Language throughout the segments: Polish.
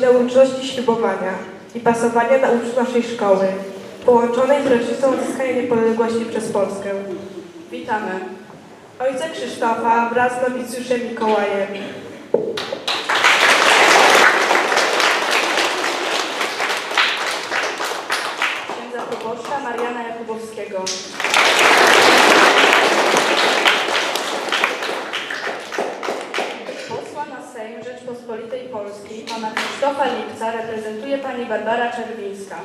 na uroczystości ślubowania i pasowania na uczniów naszej szkoły, połączonej z rocznicą odzyskania niepodległości przez Polskę. Witamy. Ojca Krzysztofa wraz z nowicjuszem Mikołajem. Księdza proboszcza Mariana Jakubowskiego. Posła na Sejm Rzeczpospolitej Polskiej pana Krzysztofa Lipca reprezentuje pani Barbara Czerwińska.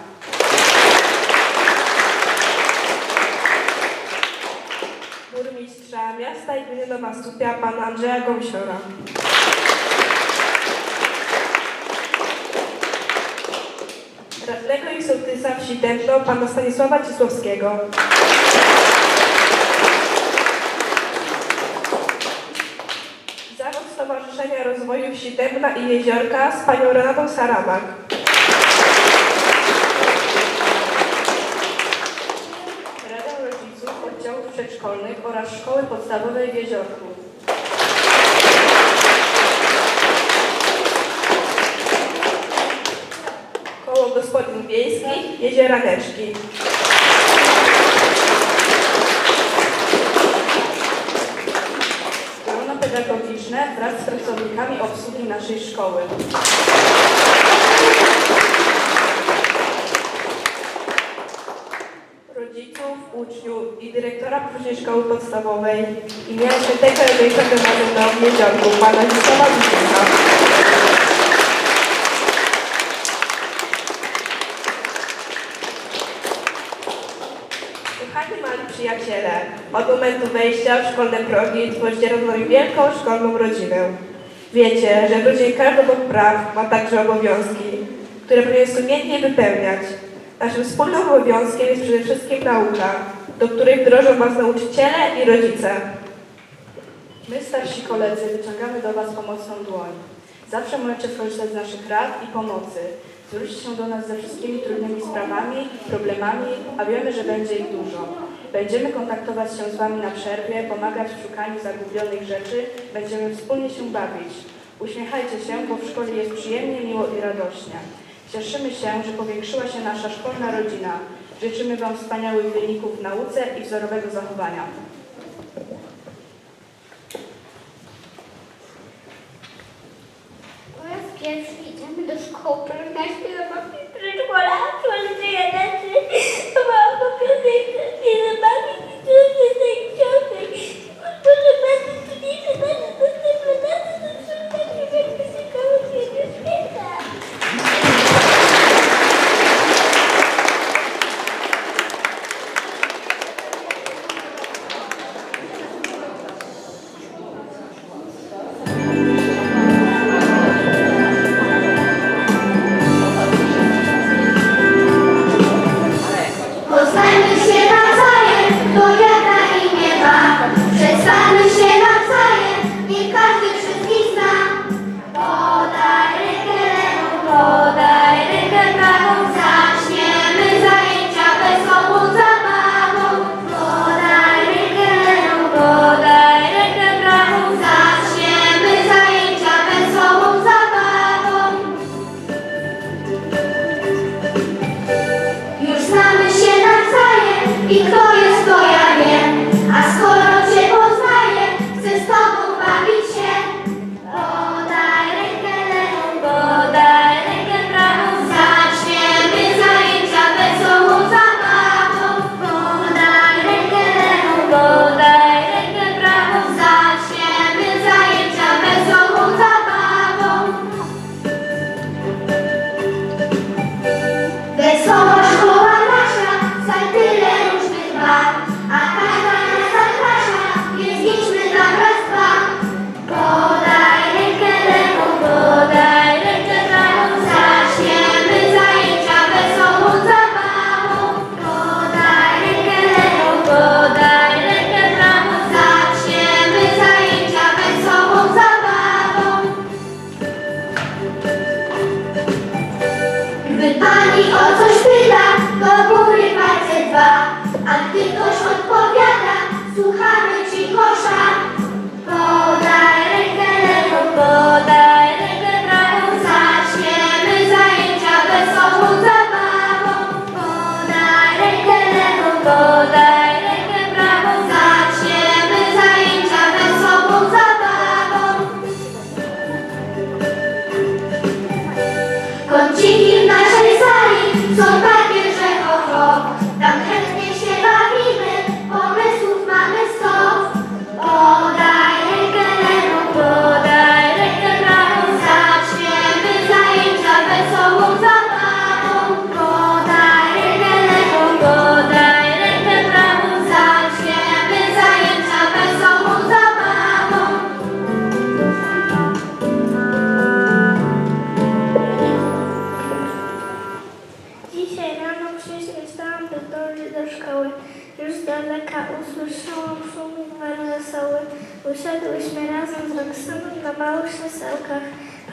Burmistrza miasta i gminy Nowa Słupia pana Andrzeja Gąsiora. Radnego i sołtysa wsi Dębno pana Stanisława Cisłowskiego. Dębna i Jeziorka z panią Renatą Saramak. Radę Rodziców Oddziałów Przedszkolnych oraz Szkoły Podstawowej w Jeziorku. Koło Gospodyń Wiejskich Jezieraneczki. Grono pedagogiczne wraz z pracownikami naszej szkoły. rodziców, uczniów i dyrektora później szkoły podstawowej imienia świętego Emeryka Gromadzona w Jeziorku, pana Zdzisława mali przyjaciele, od momentu wejścia w szkolne progi tworzycie razem wielką szkolną rodzinę. Wiecie, że rodzinie każdy obok praw ma także obowiązki, które powinien sumiennie wypełniać. Naszym wspólnym obowiązkiem jest przede wszystkim nauka, do której wdrożą Was nauczyciele i rodzice. My, starsi koledzy, wyciągamy do Was pomocną dłoń. Zawsze możecie skorzystać z naszych rad i pomocy. Zwróćcie się do nas ze wszystkimi trudnymi sprawami, problemami, a wiemy, że będzie ich dużo. Będziemy kontaktować się z Wami na przerwie, pomagać w szukaniu zagubionych rzeczy, będziemy wspólnie się bawić. Uśmiechajcie się, bo w szkole jest przyjemnie, miło i radośnie. Cieszymy się, że powiększyła się nasza szkolna rodzina. Życzymy Wam wspaniałych wyników w nauce i wzorowego zachowania. Po raz pierwszy Mama,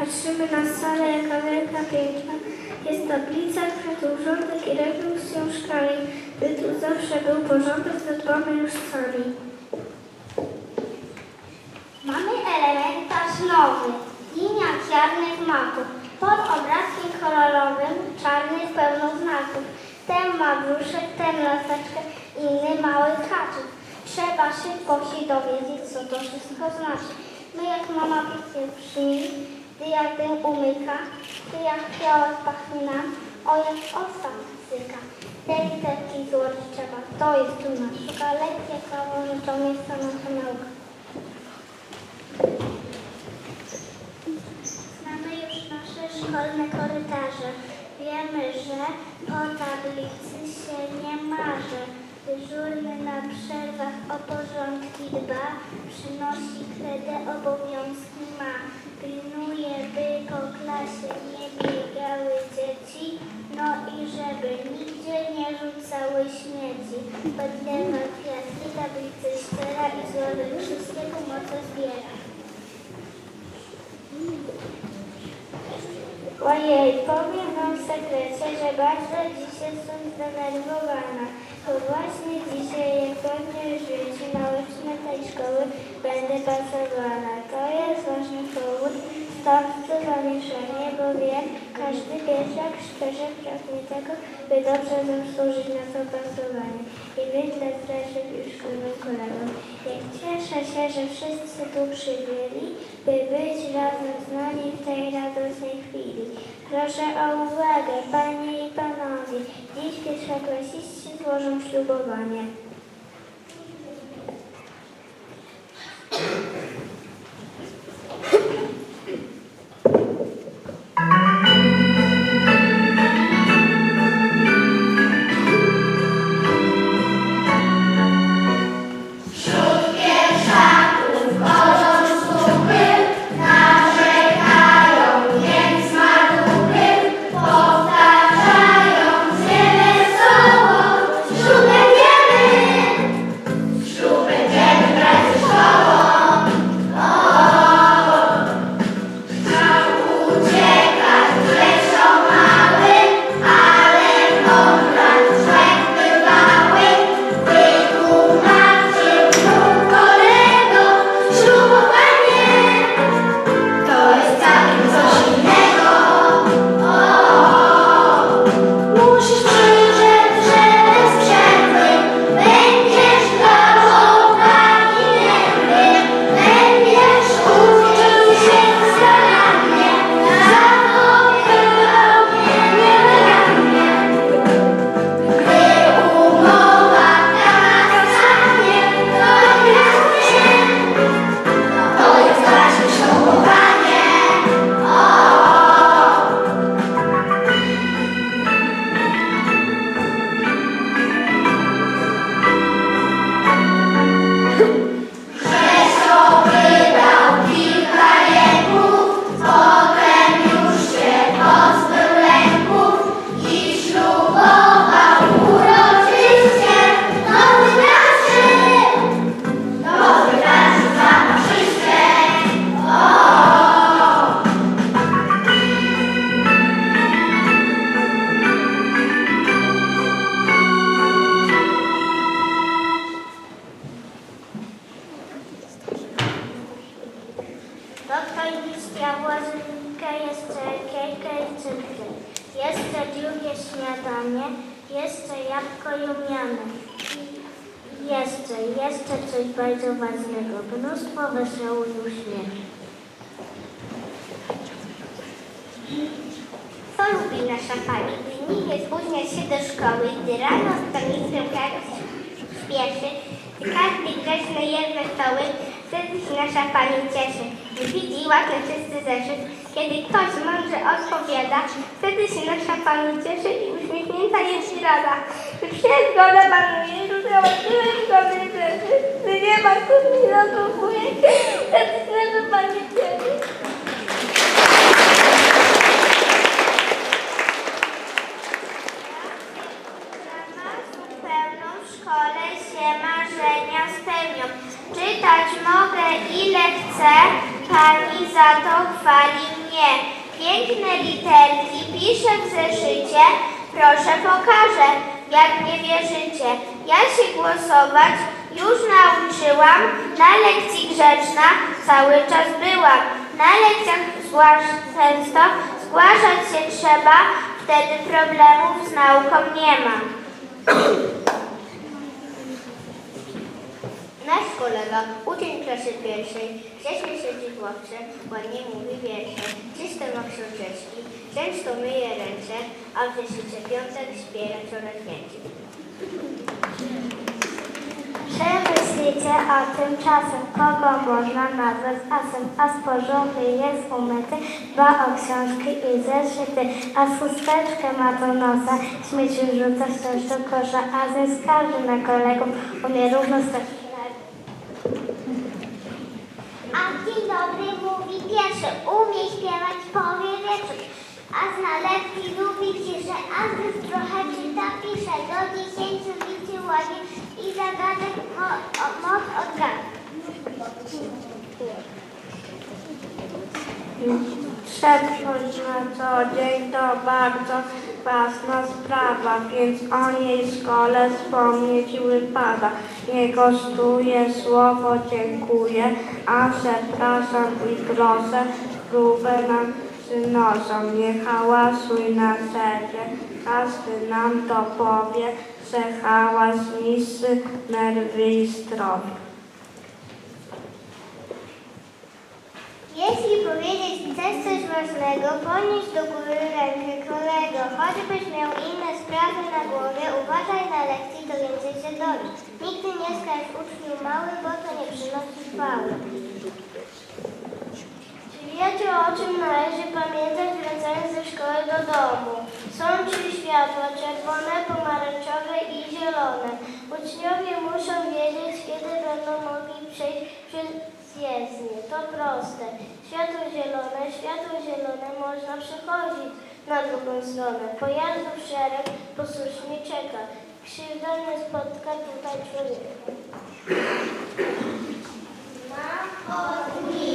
Patrzymy na salę, jaka wielka, piękna. Jest tablica, przedłużątek i reguł z książkami. By tu zawsze był porządek, zadbamy już sami. Mamy elementarz nowy, liniaciarnych maków. Pod obrazkiem kolorowym czarny pełno znaków. Ten ma brzuszek, ten laseczkę, inny mały kaczyk. Trzeba szybko się dowiedzieć, co to wszystko znaczy. My jak mama picie brzmi, dym umyka, jak fiołek pachnie nam, o jak osta syka. Tej literki złożyć trzeba, to jest tu nasza lekcja, prawo, to miejsca nasza nauka. Znamy już nasze szkolne korytarze. Wiemy, że po tablicy się nie marzy. Dyżurny na przerwach o porządki dba, przynosi kredę, obowiązki ma. Pilnuje, by po klasie nie biegały dzieci, no i żeby nigdzie nie rzucały śmieci. Podlewa kwiatki, tablice ściera i złowy wszystkie pomocy zbiera. Ojej, powiem wam w sekrecie, że bardzo dzisiaj jestem zdenerwowana. Bo właśnie dzisiaj, jak wiecie, na łyczne tej szkoły będę pasowana. To jest ważny powód, stąd to zamieszanie, bo wiem, każdy pieszak szczerze pragnie tego, by dobrze zasłużyć na to pasowanie. I dla starszych już szkolnym kolegom. Jak cieszę się, że wszyscy tu przybyli, by być razem z nami w tej radosnej chwili. Proszę o uwagę, panie i panowie. Dziś pierwszoklasiści złożą ślubowanie. Bardzo ważnego. Mnóstwo wesołych uśmiechów. Co lubi nasza pani? Gdy nikt spóźnia się do szkoły, gdy rano z tornistrem każdy śpieszy, gdy każdy grzeczny jest wesoły, wtedy się nasza pani cieszy. Gdy widzi ładny czysty zeszyt, kiedy ktoś mądrze odpowiada, wtedy się nasza pani cieszy i uśmiechnięta jest rada. Wszędzie panuje, załatwiłem sobie rzeczy. Gdy nie ma, kto mi zasługuje, wtedy zleżę panie cieszy. Czytać mogę ile chcę, pani za to chwali mnie. Piękne literki piszę w zeszycie, proszę pokażę, jak nie wierzycie. Ja się głosować już nauczyłam, na lekcji grzeczna cały czas byłam. Na lekcjach często zgłaszać się trzeba, wtedy problemów z nauką nie ma. Kolega, uczeń klasy pierwszej, grzecznie siedzi w ławce, ładnie mówi wiersze, czyste ma książeczki, często myje ręce, a w zeszycie piątek zbiera coraz więcej. Przemyślicie o tym czasem, kogo można nazwać asem, a sporządny jest umyty, dba o książki i zeszyty, a z chusteczkę ma do nosa, śmieci rzuca wciąż do kosza, a ze skarży na kolegów, umie równo stać A dzień dobry mówi pierwszy, umie śpiewać, powie wierszy. A zna lekcji lubi ciszę, a trochę czyta, pisze. Do dziesięciu liczy ładnie i zagadek mo, o, moc. Przetrwać na co dzień to bardzo ważna sprawa, więc o niej w szkole wspomnieć wypada. Nie kosztuje słowo dziękuję, a przepraszam i proszę, próbę nam przynoszą. Nie hałasuj na secie, każdy nam to powie, że hałas niszczy nerwy i zdrowie. Jeśli powiedzieć coś ważnego, podnieś do góry rękę kolego. Choćbyś miał inne sprawy na głowie, uważaj na lekcji, to więcej się dowi. Nigdy nie skarż uczniu mały, bo to nie przynosi chwały. Czy wiecie o czym należy pamiętać wracając ze szkoły do domu? Są trzy światła, czerwone, pomarańczowe i zielone. Uczniowie muszą wiedzieć, kiedy będą mogli przejść przez jezdnię. To proste. Światło zielone, światło zielone można przechodzić na drugą stronę. Pojazdów szereg posłusznie czeka. Krzywda nie spotka tutaj człowieka. Na chodniku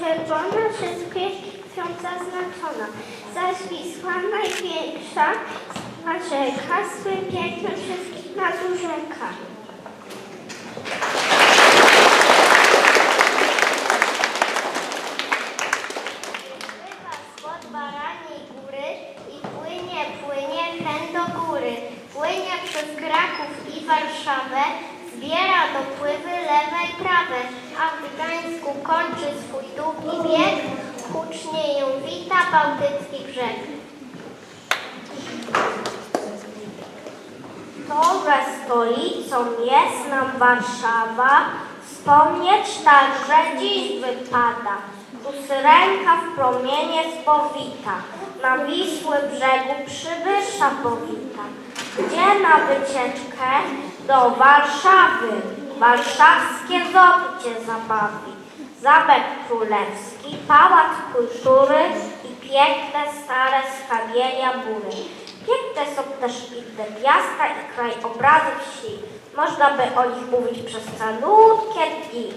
biało-czerwona, wszystkie są zaznaczona. Zaś Wisła największa, rzeka swym pięknem wszystkich nas urzeka. Że stolicą jest nam Warszawa, wspomnieć także dziś wypada. Tu syrenka w promienie spowita, na Wisły brzegu przybysza powita. Gdzie na wycieczkę? Do Warszawy. Warszawskie zoby cię zabawi. Zamek Królewski, Pałac Kultury i piękne stare skamienia góry. Piękne są też inne miasta i krajobrazy wsi. Można by o nich mówić przez calutkie dni.